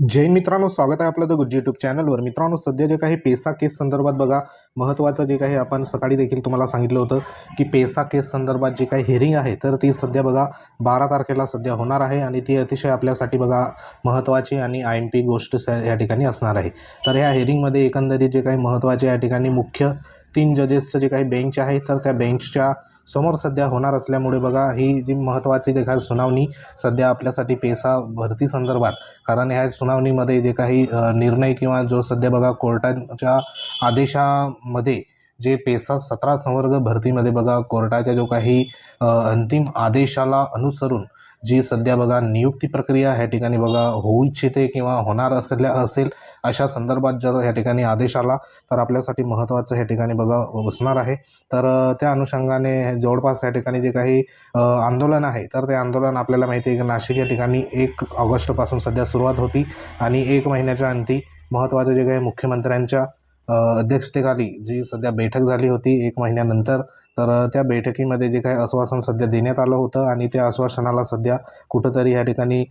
जय मित्रांनो स्वागत आहे आपलं द गुरुजी यूट्यूब चॅनलवर मित्रांनो सध्या जे काही पेसा केस संदर्भात बघा महत्त्वाचं जे काही आपण सकाळी देखील तुम्हाला सांगितलं होतं की पेसा केस संदर्भात जी काही हिअरिंग आहे तर ती सध्या बघा बारा तारखेला सध्या होणार आहे आणि ती अतिशय आपल्यासाठी बघा महत्त्वाची आणि आय एम पी गोष्ट स- या ठिकाणी असणार आहे. तर ह्या हिअरिंगमध्ये एकंदरीत जे काही महत्त्वाचे या ठिकाणी मुख्य तीन जजेसचं जे काही बेंच आहे तर त्या बेंचच्या समोर सध्या होणार असल्यामुळे बघा ही जी महत्त्वाची देखील सुनावणी सध्या आपल्यासाठी पेसा भरती संदर्भात कारण ह्या सुनावणीमध्ये जे काही निर्णय किंवा जो सध्या बघा कोर्टाच्या आदेशामध्ये जे पेसा सतरा संवर्ग भरतीमध्ये बघा कोर्टाच्या जो काही अंतिम आदेशाला अनुसरून जी सध्या बघा नियुक्ती प्रक्रिया ह्या ठिकाणी बघा होऊ इच्छिते किंवा होणार असल्या असेल अशा संदर्भात जर ह्या ठिकाणी आदेश आला तर आपल्यासाठी महत्त्वाचं ह्या ठिकाणी बघा असणार आहे. तर त्या अनुषंगाने जवळपास या ठिकाणी जे काही आंदोलन आहे तर ते आंदोलन आपल्याला माहिती आहे की नाशिक या ठिकाणी एक ऑगस्टपासून सध्या सुरुवात होती आणि एक महिन्याच्या अंती महत्त्वाचे जे काही मुख्यमंत्र्यांच्या अध्यक्षतेखाली जी सध्या बैठक झाली होती एक महिन्यानंतर तर त्या बैठकीमध्ये जे काही आश्वासन सध्या देण्यात आलं होतं आणि त्या आश्वासनाला सध्या कुठंतरी या ठिकाणी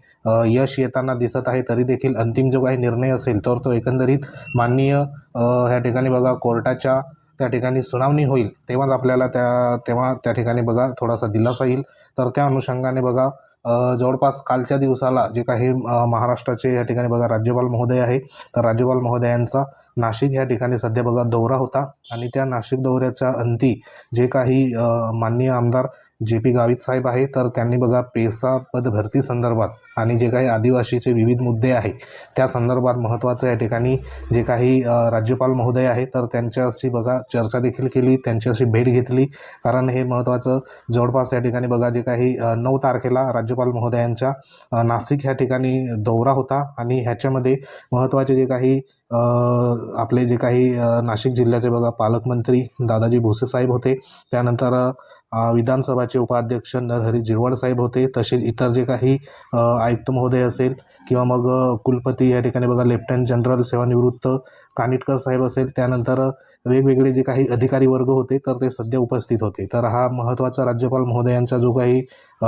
यश येताना दिसत आहे तरी देखील अंतिम जो काही निर्णय असेल तर तो एकंदरीत माननीय ह्या ठिकाणी बघा कोर्टाच्या त्या ठिकाणी सुनावणी होईल तेव्हाच आपल्याला त्या तेव्हा त्या ठिकाणी बघा थोडासा दिलासा येईल. तर त्या अनुषंगाने बघा जवळपास कालच्या दिवसाला जे काही महाराष्ट्राचे या ठिकाणी बघा राज्यपाल महोदय आहे तर राज्यपाल महोदयांचा नाशिक या ठिकाणी सध्या बघा दौरा होता. आणि त्या नाशिक दौऱ्याच्या अंती जे काही माननीय आमदार जे पी गावित साहेब आहे तर त्यांनी बघा पेसा पद भरती संदर्भात आणि जे काही आदिवासीचे विविध मुद्दे आहे त्या संदर्भात महत्त्वाचं या ठिकाणी जे काही राज्यपाल महोदय आहे तर त्यांच्याशी बघा चर्चा देखील केली त्यांच्याशी भेट घेतली. कारण हे महत्त्वाचं जवळपास या ठिकाणी बघा जे काही नऊ तारखेला राज्यपाल महोदयांच्या नाशिक ह्या ठिकाणी दौरा होता. आणि ह्याच्यामध्ये महत्त्वाचे जे काही आपले जे काही नाशिक जिल्ह्याचे बघा पालकमंत्री दादाजी भुसे साहेब होते. त्यानंतर विधानसभाचे उपाध्यक्ष नरहरी जिरवाड साहेब होते. तसेच इतर जे काही आयुक्त महोदय असेल किंवा मग कुलपती या ठिकाणी बघा लेफ्टनंट जनरल सेवानिवृत्त कानिटकर साहेब असेल त्यानंतर वेगवेगळे जे काही अधिकारी वर्ग होते तर ते सध्या उपस्थित होते. तर हा महत्त्वाचा राज्यपाल महोदयांचा जो काही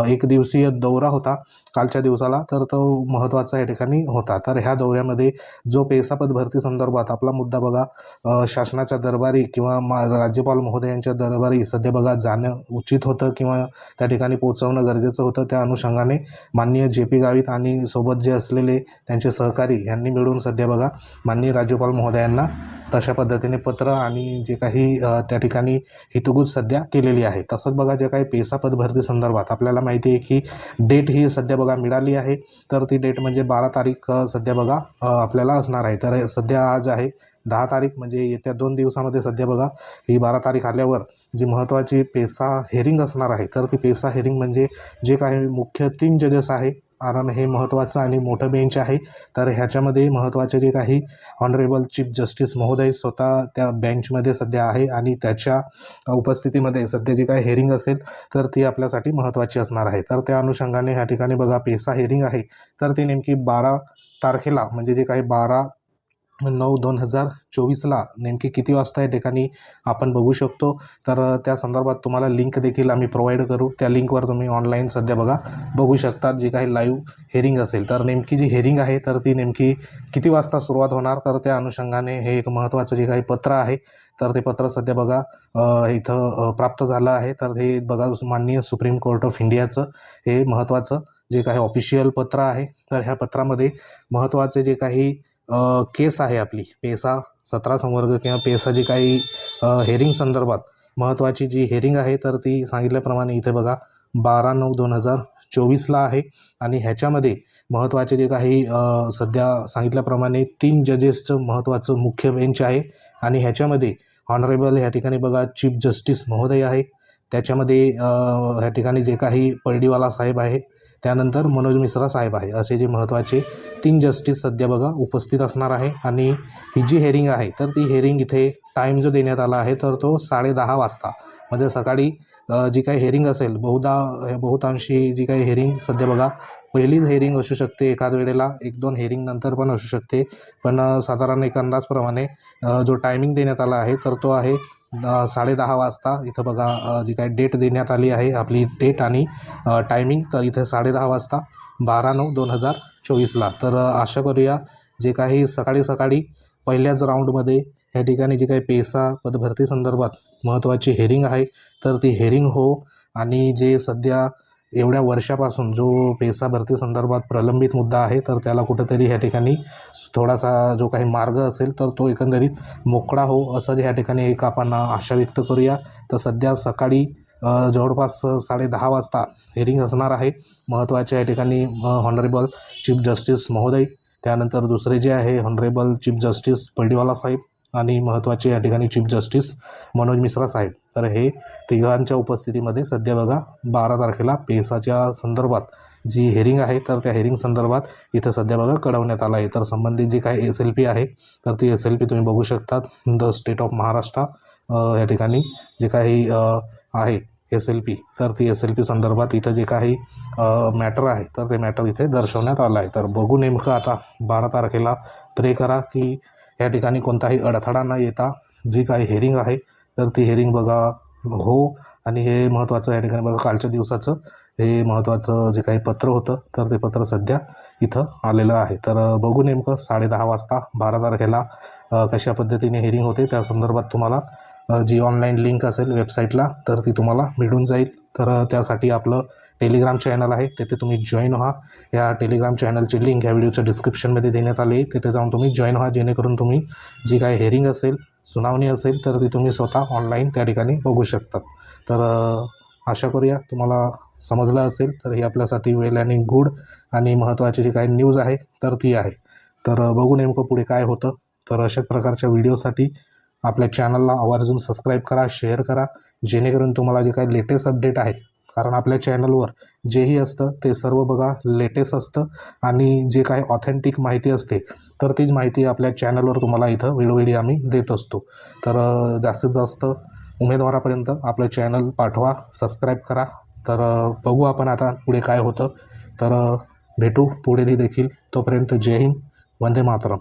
एक दिवसीय दौरा होता कालच्या दिवसाला तर तो महत्त्वाचा या ठिकाणी होता. तर ह्या दौऱ्यामध्ये जो पेसापद भरती संदर्भात आपला मुद्दा बघा शासनाच्या दरबारी किंवा मा राज्यपाल महोदयांच्या दरबारी सध्या बघा जाणं उचित होतं किंवा त्या ठिकाणी पोहोचवणं गरजेचं होतं. त्या अनुषंगाने माननीय जे पी गावित आणि सोबत जे असलेले त्यांचे सहकारी यांनी मिळून सध्या बघा माननीय राज्यपाल महोदयांना तशा पद्धतीने पत्र आणि जे काही त्या ठिकाणी हितगुज सध्या केलेली आहे. तसंच बघा जे काही पेसा पदभरती संदर्भात आपल्याला माहिती आहे की डेट ही सध्या बघा मिळाली आहे. तर ती डेट म्हणजे बारा तारीख सध्या बघा आपल्याला असणार आहे. तर सध्या आज आहे दहा तारीख म्हणजे येत्या दोन दिवसामध्ये सध्या बघा ही बारा तारीख आल्यावर जी महत्त्वाची पेसा हेरिंग असणार आहे. तर ती पेसा हेरिंग म्हणजे जे काही मुख्य तीन जजेस आहे कारण हे महत्त्वाचं आणि मोठं बेंच आहे. तर ह्याच्यामध्ये महत्त्वाचे जे काही ऑनरेबल चीफ जस्टिस महोदय स्वतः त्या बेंचमध्ये सध्या आहे आणि त्याच्या उपस्थितीमध्ये सध्या जी काही हेरिंग असेल तर ती आपल्यासाठी महत्त्वाची असणार आहे. तर त्या अनुषंगाने ह्या ठिकाणी बघा पेसा हेरिंग आहे. तर ती नेमकी बारा तारखेला म्हणजे जे काही बारा नऊ दोन हजार चोवीसला नेमकी किती वाजता या ठिकाणी आपण बघू शकतो. तर त्या संदर्भात तुम्हाला लिंक देखील आम्ही प्रोव्हाइड करू. त्या लिंकवर तुम्ही ऑनलाईन सध्या बघा बघू शकतात जी काही लाईव्ह हेरिंग असेल. तर नेमकी जी हेरिंग आहे तर ती नेमकी किती वाजता सुरुवात होणार? तर त्या अनुषंगाने हे एक महत्त्वाचं जे काही पत्र आहे तर ते पत्र सध्या बघा इथं प्राप्त झालं आहे. तर हे बघा माननीय सुप्रीम कोर्ट ऑफ इंडियाचं हे महत्त्वाचं जे काही ऑफिशियल पत्र आहे. तर ह्या पत्रामध्ये महत्त्वाचे जे काही केस आहे आपली. पेसा सतरा संवर्ग किंवा पेसा जी काही हेरिंग संदर्भात महत्त्वाची जी हेरिंग आहे तर ती सांगितल्याप्रमाणे इथे बघा. बारा नऊ दोन हजार चोवीसला आहे. आणि ह्याच्यामध्ये महत्त्वाचे जे काही सध्या सांगितल्याप्रमाणे तीन जजेसचं महत्त्वाचं मुख्य बेंच आहे. आणि ह्याच्यामध्ये ऑनरेबल ह्या ठिकाणी बघा चीफ जस्टिस महोदय आहे. त्याच्यामध्ये ह्या ठिकाणी जे काही पर्डीवाला साहेब आहे त्यानंतर मनोज मिश्रा साहेब आहे. असे जे महत्त्वाचे तीन जस्टिस सध्या बघा उपस्थित असणार आहे. आणि ही जी हेरिंग आहे तर ती हेरिंग इथे टाईम जो देण्यात आला आहे तर तो साडेदहा वाजता. म्हणजे सकाळी जी काही हेरिंग असेल बहुधा बहुतांशी जी काही हेरिंग सध्या बघा पहिलीच हेरिंग असू शकते एखाद वेळेला एक दोन हेरिंग नंतर पण असू शकते. पण साधारण एक अंदाजप्रमाणे जो टायमिंग देण्यात आला आहे तर तो आहे द साडेदहा वाजता. इथं बघा जी काही डेट देण्यात आली आहे आपली डेट आणि टायमिंग तर इथे साडेदहा वाजता बारा नऊ दोन हजार चोवीसला. तर आशा करूया जे काही सकाळी सकाळी पहिल्याच राऊंडमध्ये या ठिकाणी जी काही पेसा पदभरती संदर्भात महत्त्वाची हेरिंग आहे तर ती हेरिंग हो. आणि जे सध्या एवढ्या वर्षापासून जो पेसा भरती संदर्भात प्रलंबित मुद्दा आहे तर त्याला कुठंतरी ह्या ठिकाणी थोडासा जो काही मार्ग असेल तर तो एकंदरीत मोकळा हो असं ह्या ठिकाणी एक आपण आशा व्यक्त करूया. तर सध्या सकाळी जवळपास साडे दहा वाजता हिअरिंग असणार आहे. महत्त्वाच्या या ठिकाणी हॉनरेबल चीफ जस्टिस महोदय त्यानंतर दुसरे जे आहे हॉनरेबल चीफ जस्टिस पलडीवाला साहेब आणि महत्त्वाचे या ठिकाणी चीफ जस्टिस मनोज मिश्रा साहेब. तर हे तिघांच्या उपस्थितीमध्ये सध्या बघा बारा तारखेला पेसाच्या संदर्भात जी हेरिंग आहे तर त्या हेरिंग संदर्भात इथं सध्या बघा कळवण्यात आलं आहे. तर संबंधित जी काही एस एल पी आहे तर ती एस एल पी तुम्ही बघू शकतात. द स्टेट ऑफ महाराष्ट्र या ठिकाणी जे काही आहे एस एल पी तर ती एस एल पी संदर्भात इथं जे काही मॅटर आहे तर ते मॅटर इथे दर्शवण्यात आलं आहे. तर बघू नेमकं आता बारा तारखेला प्रे करा की या ठिकाणी कोणताही अडथळा न येता जी काही हेरिंग आहे तर ती हेरिंग बघा हो. आणि हे महत्त्वाचं या ठिकाणी बघा कालच्या दिवसाचं हे महत्त्वाचं जे काही पत्र होतं तर ते पत्र सध्या इथं आलेलं आहे. तर बघू नेमकं साडे दहा वाजता बारा तारखेला कशा पद्धतीने हेरिंग होते त्या संदर्भात तुम्हाला जी ऑनलाईन लिंक असेल वेबसाईटला तर ती तुम्हाला मिळून जाईल. तर त्यासाठी आपलं टेलिग्राम चॅनल आहे तेथे तुम्ही जॉईन व्हा. या टेलिग्राम चॅनलची लिंक या व्हिडिओच्या डिस्क्रिप्शनमध्ये देण्यात आली तेथे तिथे जाऊन तुम्ही जॉईन व्हा जेणेकरून तुम्ही जी काही हेरिंग असेल सुनावणी असेल तर ती तुम्ही स्वतः ऑनलाईन त्या ठिकाणी बघू शकतात. तर आशा करूया तुम्हाला समजलं असेल तर ही आपल्यासाठी वेल आणि गुड आणि महत्त्वाची जी काही न्यूज आहे तर ती आहे. तर बघू नेमकं पुढे काय होतं. तर अशा प्रकारच्या व्हिडिओसाठी आपल्या चॅनलला आवर्जून सबस्क्राईब करा शेअर करा. जेणेकरून तुम्हाला जे काही लेटेस्ट अपडेट आहे कारण आपल्या चॅनलवर जेही असतं ते सर्व बघा लेटेस्ट असतं. आणि जे काही ऑथेंटिक माहिती असते तर तीच माहिती आपल्या चॅनलवर तुम्हाला इथं वेळोवेळी आम्ही देत असतो. तर जास्तीत जास्त उमेदवारापर्यंत आपलं चॅनल पाठवा सबस्क्राईब करा. तर बघू आपण आता पुढे काय होतं. तर भेटू पुढे देखील. तोपर्यंत जय हिंद वंदे मातरम.